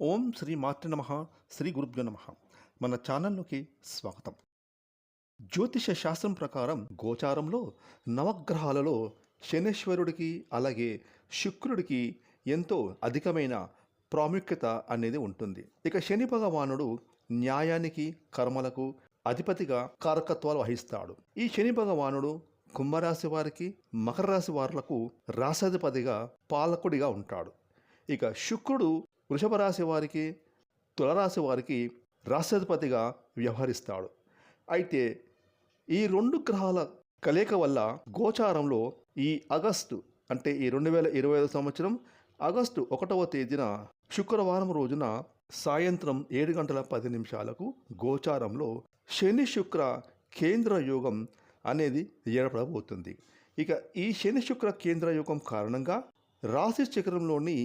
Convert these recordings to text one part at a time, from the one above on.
ఓం శ్రీ మాతృ నమ శ్రీ గురుభ్యో నమ. మన ఛానల్లోకి స్వాగతం. జ్యోతిష శాస్త్రం ప్రకారం గోచారంలో నవగ్రహాలలో శనేశ్వరుడికి అలాగే శుక్రుడికి ఎంతో అధికమైన ప్రాముఖ్యత అనేది ఉంటుంది. ఇక శని భగవానుడు న్యాయానికి కర్మలకు అధిపతిగా కారకత్వాలు వహిస్తాడు. ఈ శని భగవానుడు కుంభరాశి వారికి మకర రాశి వారులకు రాసాధిపతిగా పాలకుడిగా ఉంటాడు. ఇక శుక్రుడు వృషభ రాశి వారికి తులరాశి వారికి రాష్ట్రాధిపతిగా వ్యవహరిస్తాడు. అయితే ఈ రెండు గ్రహాల కలయిక వల్ల గోచారంలో ఈ ఆగస్టు అంటే ఈ రెండు వేల ఇరవై ఐదు సంవత్సరం ఆగస్టు ఒకటవ తేదీన శుక్రవారం రోజున సాయంత్రం ఏడు గంటల పది నిమిషాలకు గోచారంలో శని శుక్ర కేంద్ర యోగం అనేది ఏర్పడబోతుంది. ఇక ఈ శని శుక్ర కేంద్ర యోగం కారణంగా రాశి చక్రంలోని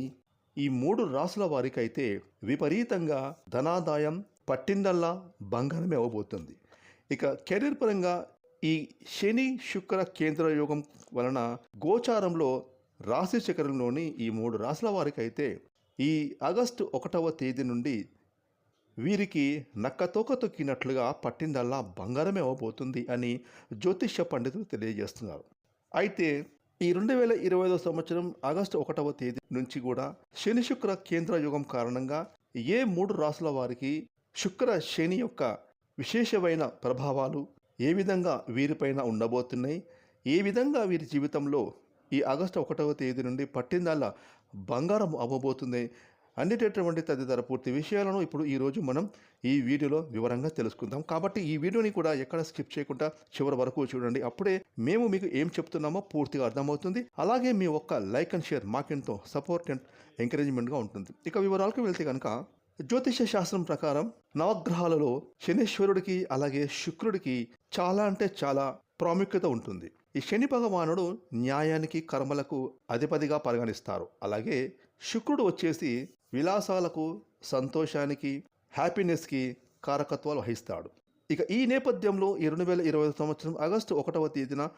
ఈ మూడు రాసుల వారికైతే విపరీతంగా ధనాదాయం పట్టిందల్లా బంగారమే అవ్వబోతుంది. ఇక కెరీర్ పరంగా ఈ శని శుక్ర కేంద్ర యోగం వలన గోచారంలో రాశి చక్రంలోని ఈ మూడు రాసుల వారికైతే ఈ ఆగస్టు ఒకటవ తేదీ నుండి వీరికి నక్కతోక తొక్కినట్లుగా పట్టిందల్లా బంగారమే అవ్వబోతుంది అని జ్యోతిష్య పండితులు తెలియజేస్తున్నారు. అయితే ఈ రెండు వేల ఇరవై ఐదో సంవత్సరం ఆగస్టు ఒకటవ తేదీ నుంచి కూడా శని శుక్ర కేంద్ర యుగం కారణంగా ఏ మూడు రాసుల వారికి శుక్ర శని యొక్క విశేషమైన ప్రభావాలు ఏ విధంగా వీరిపైన ఉండబోతున్నాయి ఏ విధంగా వీరి జీవితంలో ఈ ఆగస్టు ఒకటవ తేదీ నుండి పట్టిందల్లా బంగారం అవ్వబోతుంది అందేటటువంటి తదితర పూర్తి విషయాలను ఇప్పుడు ఈరోజు మనం ఈ వీడియోలో వివరంగా తెలుసుకుందాం. కాబట్టి ఈ వీడియోని కూడా ఎక్కడ స్కిప్ చేయకుండా చివరి వరకు చూడండి. అప్పుడే మేము మీకు ఏం చెప్తున్నామో పూర్తిగా అర్థమవుతుంది. అలాగే మీ ఒక్క లైక్ అండ్ షేర్ మాకెంతో సపోర్ట్ అండ్ ఎంకరేజ్మెంట్గా ఉంటుంది. ఇక వివరాలకు వెళ్తే కనుక జ్యోతిష శాస్త్రం ప్రకారం నవగ్రహాలలో శనీశ్వరుడికి అలాగే శుక్రుడికి చాలా అంటే చాలా ప్రాముఖ్యత ఉంటుంది. ఈ శని భగవానుడు న్యాయానికి కర్మలకు అధిపతిగా పరిగణిస్తారు. అలాగే శుక్రుడు వచ్చేసి విలాసాలకు సంతోషానికి హ్యాపీనెస్కి కారకత్వాలు వహిస్తాడు. ఇక ఈ నేపథ్యంలో ఈ రెండు వేల ఇరవై సంవత్సరం ఆగస్టు ఒకటవ తేదీన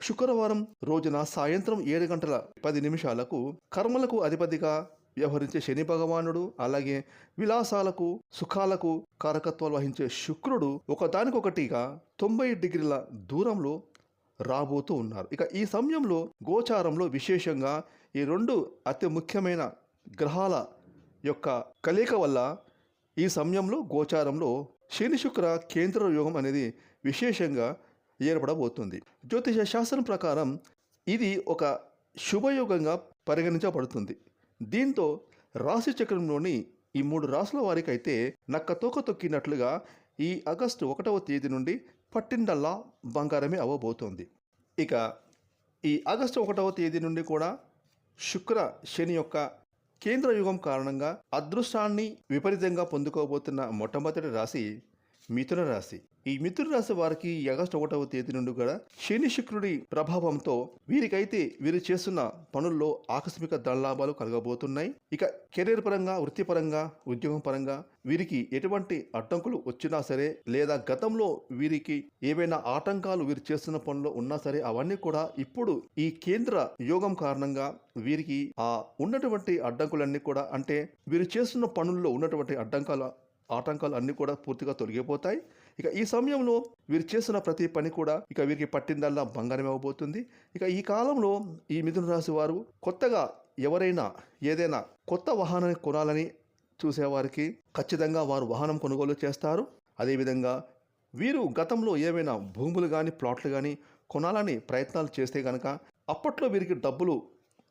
శుక్రవారం రోజున సాయంత్రం ఏడు గంటల పది నిమిషాలకు కర్మలకు అధిపతిగా వ్యవహరించే శని భగవానుడు అలాగే విలాసాలకు సుఖాలకు కారకత్వాలు వహించే శుక్రుడు ఒకదానికొకటిగా తొంభై డిగ్రీల దూరంలో రాబోతూ ఉన్నారు. ఇక ఈ సమయంలో గోచారంలో విశేషంగా ఈ రెండు అతి ముఖ్యమైన గ్రహాల యొక్క కలయిక వల్ల ఈ సమయంలో గోచారంలో శని శుక్ర కేంద్ర యోగం అనేది విశేషంగా ఏర్పడబోతుంది. జ్యోతిష శాస్త్రం ప్రకారం ఇది ఒక శుభయోగంగా పరిగణించబడుతుంది. దీంతో రాశి చక్రంలోని ఈ మూడు రాసుల వారికైతే నక్క తోక తొక్కినట్లుగా ఈ ఆగస్టు ఒకటవ తేదీ నుండి పట్టిండల్లా బంగారమే అవ్వబోతోంది. ఇక ఈ ఆగస్టు ఒకటవ తేదీ నుండి కూడా శుక్ర శని యొక్క కేంద్ర యుగం కారణంగా అదృష్టాన్ని విపరీతంగా పొందుకోబోతున్న మొట్టమొదటి రాశి మిథున రాశి ఈ మిథున రాశి వారికి ఆగస్టు ఒకటవ తేదీ నుండి కూడా శని శుక్రుడి ప్రభావంతో వీరికైతే వీరు చేస్తున్న పనుల్లో ఆకస్మిక ధనలాభాలు కలగబోతున్నాయి. ఇక కెరీర్ పరంగా వృత్తిపరంగా ఉద్యోగం పరంగా వీరికి ఎటువంటి అడ్డంకులు వచ్చినా సరే లేదా గతంలో వీరికి ఏవైనా ఆటంకాలు వీరు చేస్తున్న పనులు ఉన్నా సరే అవన్నీ కూడా ఇప్పుడు ఈ కేంద్ర యోగం కారణంగా వీరికి ఆ ఉన్నటువంటి అడ్డంకులన్నీ కూడా అంటే వీరు చేస్తున్న పనుల్లో ఉన్నటువంటి అడ్డంకాల ఆటంకాలు అన్నీ కూడా పూర్తిగా తొలగిపోతాయి. ఇక ఈ సమయంలో వీరు చేస్తున్న ప్రతి పని కూడా ఇక వీరికి పట్టిందల్లా బంగారం ఇవ్వబోతుంది ఇక ఈ కాలంలో ఈ మిథున రాశి వారు కొత్తగా ఎవరైనా ఏదైనా కొత్త వాహనాన్ని కొనాలని చూసేవారికి ఖచ్చితంగా వారు వాహనం కొనుగోలు చేస్తారు. అదేవిధంగా వీరు గతంలో ఏవైనా భూములు కానీ ప్లాట్లు కానీ కొనాలని ప్రయత్నాలు చేస్తే కనుక అప్పట్లో వీరికి డబ్బులు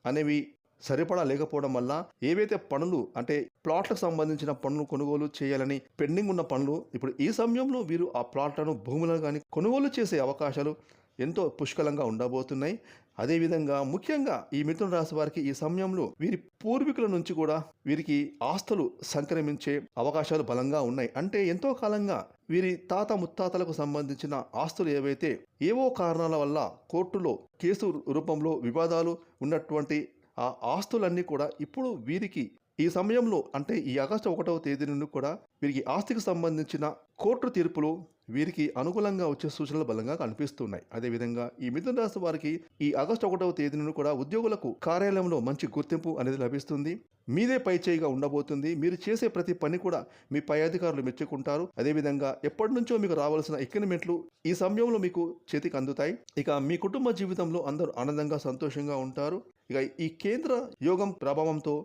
అనేవి సరిపడా లేకపోవడం వల్ల ఏవైతే పనులు అంటే ప్లాట్లకు సంబంధించిన పనులు కొనుగోలు చేయాలని పెండింగ్ ఉన్న పనులు ఇప్పుడు ఈ సమయంలో వీరు ఆ ప్లాట్లను భూములను కానీ కొనుగోలు చేసే అవకాశాలు ఎంతో పుష్కలంగా ఉండబోతున్నాయి. అదేవిధంగా ముఖ్యంగా ఈ మిథున రాశి వారికి ఈ సమయంలో వీరి పూర్వీకుల నుంచి కూడా వీరికి ఆస్తులు సంక్రమించే అవకాశాలు బలంగా ఉన్నాయి. అంటే ఎంతో కాలంగా వీరి తాత ముత్తాతలకు సంబంధించిన ఆస్తులు ఏవైతే ఏవో కారణాల వల్ల కోర్టులో కేసు రూపంలో వివాదాలు ఉన్నటువంటి ఆ ఆస్తులన్నీ కూడా ఇప్పుడు వీరికి ఈ సమయంలో అంటే ఈ ఆగస్టు ఒకటవ తేదీ నుండి కూడా వీరికి ఆస్తికి సంబంధించిన కోర్టు తీర్పులు వీరికి అనుకూలంగా వచ్చే సూచనలు బలంగా కనిపిస్తున్నాయి. అదేవిధంగా ఈ మిథున రాశి వారికి ఈ ఆగస్టు ఒకటవ తేదీ నుండి కూడా ఉద్యోగులకు కార్యాలయంలో మంచి గుర్తింపు అనేది లభిస్తుంది. మీదే పై చేయిగా ఉండబోతుంది. మీరు చేసే ప్రతి పని కూడా మీ పై అధికారులు మెచ్చుకుంటారు. అదేవిధంగా ఎప్పటి నుంచో మీకు రావాల్సిన ఎక్కినమెంట్లు ఈ సమయంలో మీకు చేతికి అందుతాయి. ఇక మీ కుటుంబ జీవితంలో అందరూ ఆనందంగా సంతోషంగా ఉంటారు. ఇక ఈ కేంద్ర యోగం ప్రభావంతో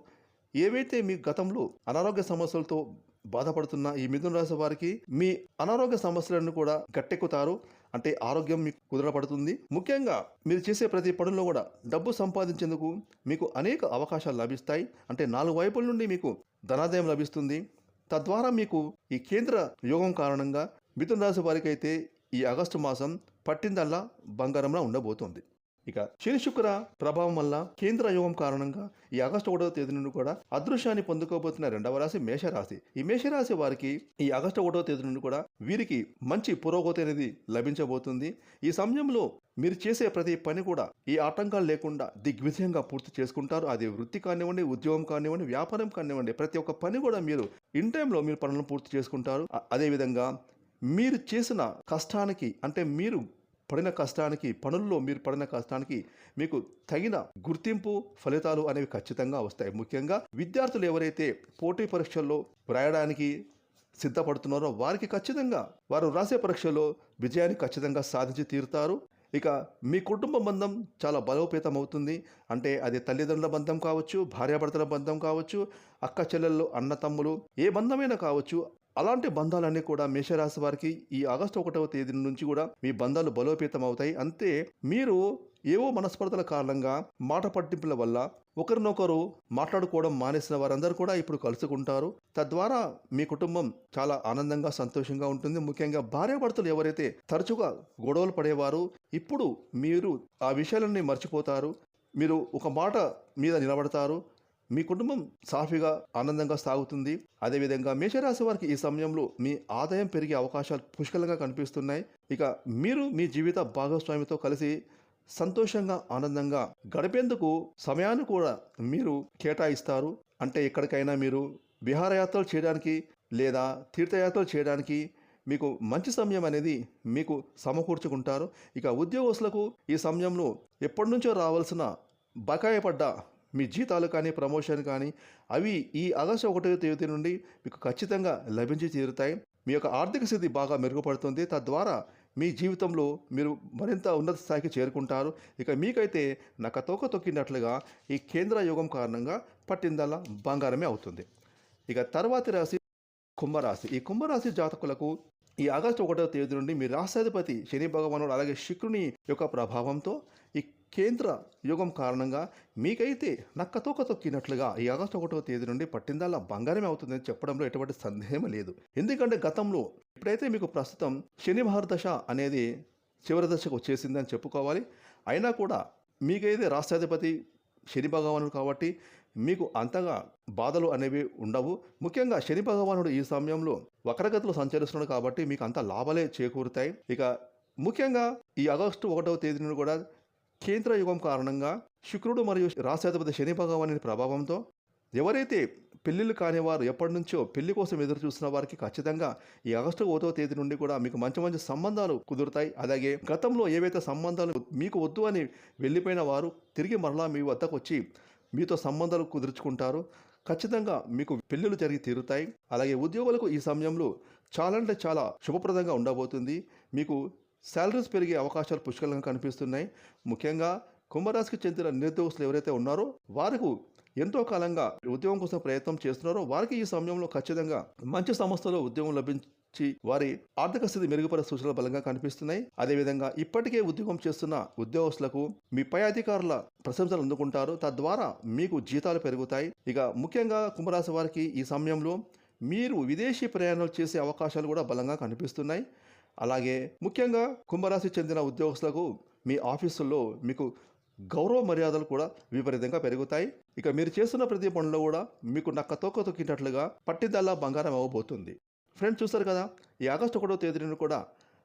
ఏవైతే మీ గతంలో అనారోగ్య సమస్యలతో బాధపడుతున్న ఈ మిథున రాశి వారికి మీ అనారోగ్య సమస్యలను కూడా గట్టెక్కుతారు. అంటే ఆరోగ్యం మీకు కుదరపడుతుంది. ముఖ్యంగా మీరు చేసే ప్రతి పనుల్లో కూడా డబ్బు సంపాదించేందుకు మీకు అనేక అవకాశాలు లభిస్తాయి. అంటే నాలుగు వైపుల నుండి మీకు ధనాదాయం లభిస్తుంది. తద్వారా మీకు ఈ కేంద్ర యోగం కారణంగా మిథున రాశి వారికి అయితే ఈ ఆగస్టు మాసం పట్టిందల్లా బంగారంలా ఉండబోతోంది. ఇక శని శుక్ర ప్రభావం వల్ల కేంద్ర యోగం కారణంగా ఈ ఆగస్టు ఒకటో తేదీ నుండి కూడా అదృశ్యాన్ని పొందుకోబోతున్న రెండవ రాశి మేషరాశి. ఈ మేషరాశి వారికి ఈ ఆగస్టు ఒకటో తేదీ నుండి కూడా వీరికి మంచి పురోగతి అనేది లభించబోతుంది. ఈ సమయంలో మీరు చేసే ప్రతి పని కూడా ఈ ఆటంకాలు లేకుండా దిగ్విజయంగా పూర్తి చేసుకుంటారు. అది వృత్తి కానివ్వండి ఉద్యోగం కానివ్వండి వ్యాపారం కానివ్వండి ప్రతి ఒక్క పని కూడా మీరు ఇన్ టైంలో మీరు పనులను పూర్తి చేసుకుంటారు. అదేవిధంగా మీరు చేసిన కష్టానికి అంటే మీరు పడిన కష్టానికి పనుల్లో మీరు పడిన కష్టానికి మీకు తగిన గుర్తింపు ఫలితాలు అనేవి ఖచ్చితంగా వస్తాయి. ముఖ్యంగా విద్యార్థులు ఎవరైతే పోటీ పరీక్షల్లో వ్రాయడానికి సిద్ధపడుతున్నారో వారికి ఖచ్చితంగా వారు రాసే పరీక్షలో విజయాన్ని ఖచ్చితంగా సాధించి తీరుతారు. ఇక మీ కుటుంబ బంధం చాలా బలోపేతం అవుతుంది అంటే అది తల్లిదండ్రుల బంధం కావచ్చు భార్యాభర్తల బంధం కావచ్చు అక్క చెల్లెళ్ళు అన్న తమ్ములు ఏ బంధమైనా కావచ్చు అలాంటి బంధాలన్నీ కూడా మేషరాశి వారికి ఈ ఆగస్టు ఒకటవ తేదీ నుంచి కూడా మీ బంధాలు బలోపేతం అవుతాయి. అంతే మీరు ఏవో మనస్పర్ధల కారణంగా మాట పట్టింపుల వల్ల ఒకరినొకరు మాట్లాడుకోవడం మానేసిన వారందరూ కూడా ఇప్పుడు కలుసుకుంటారు. తద్వారా మీ కుటుంబం చాలా ఆనందంగా సంతోషంగా ఉంటుంది. ముఖ్యంగా భార్యాభర్తలు ఎవరైతే తరచుగా గొడవలు పడేవారు ఇప్పుడు మీరు ఆ విషయాలన్నీ మర్చిపోతారు. మీరు ఒక మాట మీద నిలబడతారు. మీ కుటుంబం సాఫీగా ఆనందంగా సాగుతుంది. అదేవిధంగా మేషరాశి వారికి ఈ సమయంలో మీ ఆదాయం పెరిగే అవకాశాలు పుష్కలంగా కనిపిస్తున్నాయి. ఇక మీరు మీ జీవిత భాగస్వామితో కలిసి సంతోషంగా ఆనందంగా గడిపేందుకు సమయాన్ని కూడా మీరు కేటాయిస్తారు. అంటే ఎక్కడికైనా మీరు విహారయాత్రలు చేయడానికి లేదా తీర్థయాత్రలు చేయడానికి మీకు మంచి సమయం అనేది మీకు సమకూర్చుకుంటారు. ఇక ఉద్యోగస్తులకు ఈ సమయంలో ఎప్పటి నుంచో రావాల్సిన బకాయి పడ్డ మీ జీతాలు కానీ ప్రమోషన్ కానీ అవి ఈ ఆగస్టు ఒకటో తేదీ నుండి మీకు ఖచ్చితంగా లభించి తీరుతాయి. మీ యొక్క ఆర్థిక స్థితి బాగా మెరుగుపడుతుంది. తద్వారా మీ జీవితంలో మీరు మరింత ఉన్నత స్థాయికి చేరుకుంటారు. ఇక మీకైతే నక్క తోక తొక్కినట్లుగా ఈ కేంద్ర యోగం కారణంగా పట్టిందల్లా బంగారమే అవుతుంది. ఇక తర్వాతి రాశి కుంభరాశి. ఈ కుంభరాశి జాతకులకు ఈ ఆగస్టు ఒకటో తేదీ నుండి మీ రాష్ట్రాధిపతి శని భగవానుడు అలాగే శుక్రుని యొక్క ప్రభావంతో ఈ కేంద్ర యుగం కారణంగా మీకైతే నక్కతోక తొక్కినట్లుగా ఈ ఆగస్టు ఒకటో తేదీ నుండి పట్టిందల్లా బంగారమే అవుతుందని చెప్పడంలో ఎటువంటి సందేహం లేదు. ఎందుకంటే గతంలో ఇప్పుడైతే మీకు ప్రస్తుతం శని మహర్దశ అనేది చివరి దశకు వచ్చేసిందని చెప్పుకోవాలి. అయినా కూడా మీకైతే రాష్ట్రాధిపతి శని భగవానుడు కాబట్టి మీకు అంతగా బాధలు అనేవి ఉండవు. ముఖ్యంగా శని భగవానుడు ఈ సమయంలో వక్రగతిలో సంచరిస్తున్నాడు కాబట్టి మీకు అంత లాభాలే చేకూరుతాయి. ఇక ముఖ్యంగా ఈ ఆగస్టు ఒకటవ తేదీ నుండి కూడా కేంద్ర యుగం కారణంగా శుక్రుడు మరియు రాశాధిపతి శని భగవాని ప్రభావంతో ఎవరైతే పెళ్ళిళ్ళు కానివారు ఎప్పటి నుంచో పెళ్ళి కోసం ఎదురు చూస్తున్న వారికి ఖచ్చితంగా ఈ ఆగస్టు ఒకటో తేదీ నుండి కూడా మీకు మంచి మంచి సంబంధాలు కుదురుతాయి. అలాగే గతంలో ఏవైతే సంబంధాలు మీకు వద్దు అని వెళ్ళిపోయిన వారు తిరిగి మరలా మీ వద్దకు వచ్చి మీతో సంబంధాలు కుదుర్చుకుంటారు. ఖచ్చితంగా మీకు పెళ్ళిళ్ళు జరిగి తీరుతాయి. అలాగే ఉద్యోగులకు ఈ సమయంలో చాలా అంటే చాలా శుభప్రదంగా ఉండబోతుంది. మీకు శాలరీస్ పెరిగే అవకాశాలు పుష్కలంగా కనిపిస్తున్నాయి. ముఖ్యంగా కుంభరాశికి చెందిన నిరుద్యోగస్తులు ఎవరైతే ఉన్నారో వారికి ఎంతో కాలంగా ఉద్యోగం కోసం ప్రయత్నం చేస్తున్నారో వారికి ఈ సమయంలో ఖచ్చితంగా మంచి సంస్థలో ఉద్యోగం లభించి వారి ఆర్థిక స్థితి మెరుగుపడే సూచనలు బలంగా కనిపిస్తున్నాయి. అదేవిధంగా ఇప్పటికే ఉద్యోగం చేస్తున్న ఉద్యోగస్తులకు మీ పై అధికారుల ప్రశంసలు అందుకుంటారు. తద్వారా మీకు జీతాలు పెరుగుతాయి. ఇక ముఖ్యంగా కుంభరాశి వారికి ఈ సమయంలో మీరు విదేశీ ప్రయాణాలు చేసే అవకాశాలు కూడా బలంగా కనిపిస్తున్నాయి. అలాగే ముఖ్యంగా కుంభరాశి చెందిన ఉద్యోగస్తులకు మీ ఆఫీసుల్లో మీకు గౌరవ మర్యాదలు కూడా విపరీతంగా పెరుగుతాయి. ఇక మీరు చేస్తున్న ప్రతి పనిలో కూడా మీకు నక్క తోక తొక్కినట్లుగా పట్టిదల్లా బంగారం అవ్వబోతుంది. ఫ్రెండ్స్ చూస్తారు కదా ఈ ఆగస్టు ఒకటో తేదీ కూడా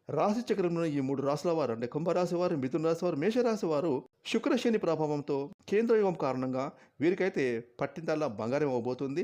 రాశి చక్రంలో ఈ మూడు రాశుల వారు అంటే కుంభరాశి వారు మిథున రాశి వారు మేషరాశి వారు శుక్రశని ప్రభావంతో ప్రభావంతో కేంద్రయోగం కారణంగా వీరికైతే పట్టిందల్లా బంగారం అవ్వబోతుంది.